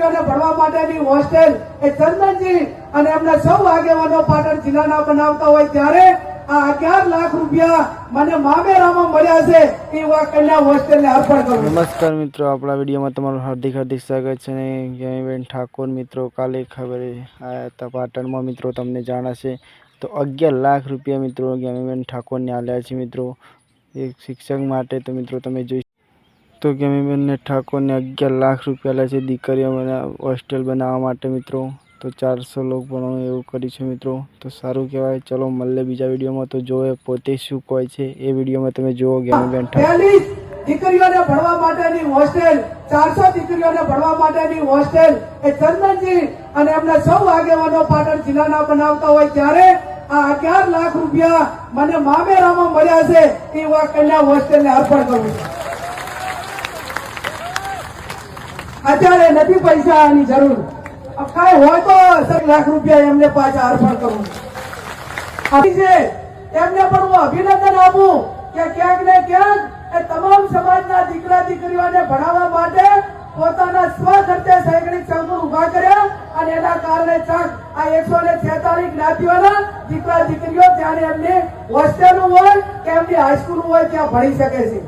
દીકરીઓને ભણવા માટેની હોસ્ટેલ એ ચંદનજી અને એમના સૌ આગેવાનો પાટણ જિલ્લાના બનાવતા હોય ત્યારે આ અગિયાર લાખ રૂપિયા મને મામેરામાં મળ્યા છે. એ કન્યા હોસ્ટેલને અર્પણ કરું નમસ્કાર મિત્રો, આપણા વિડીયોમાં તમારું હાર્દિક હાર્દિક સ્વાગત છે અને ગેમીબેન ઠાકોર મિત્રો, કાલે ખબર આવ્યા હતા પાટણમાં મિત્રો તમને જાણાશે. તો અગિયાર લાખ રૂપિયા મિત્રો ગેમીબેન ઠાકોરને આલ્યા છે મિત્રો. એક શિક્ષક માટે તો મિત્રો તમે જોઈ તો ગેમીબેનને ઠાકોરને અગિયાર લાખ રૂપિયા લે છે. દીકરીઓ હોસ્ટેલ બનાવવા માટે મિત્રો. તો ચારસો લોક ભણવાનું એવું કર્યું છે મિત્રો. તો સારું કહેવાય. ચલો મળે બીજા વિડીયોમાં. તો જોવે પોતે શું કહે છે. એ વિડીયોમાં તમે જુઓ ગેમીબેન દીકરીઓને ભણવા માટેની હોસ્ટેલ, ચારસો દીકરીઓને ભણવા માટેની હોસ્ટેલ એ ચંદનજી અને એમના સૌ આગેવાનો પાટણ જિલ્લાના બનાવતા હોય ત્યારે આ અગિયાર લાખ રૂપિયા મને મામેરામાં મળ્યા છે. એ કન્યા હોસ્ટેલને અર્પણ કરું છું. અત્યારે નથી પૈસાની જરૂર. કઈ હોય તો સર લાખ રૂપિયા એમને પાછા અર્પણ કરું. એમને પણ હું અભિનંદન આપું કે ક્યાંક ને ક્યાંક એ તમામ સમાજના દીકરા દીકરીઓને ભણાવવા માટે પોતાના સ્વ ખર્ચે શૈક્ષણિક સંકુલ ઊભા કર્યા અને એના કારણે ચાક આ એકસો ને છેતાલીસ જ્ઞાતિઓના દીકરા દીકરીઓ ત્યારે એમની હોસ્ટેલ હોય કે એમની હાઈસ્કૂલ હોય, ત્યાં ભણી શકે છે.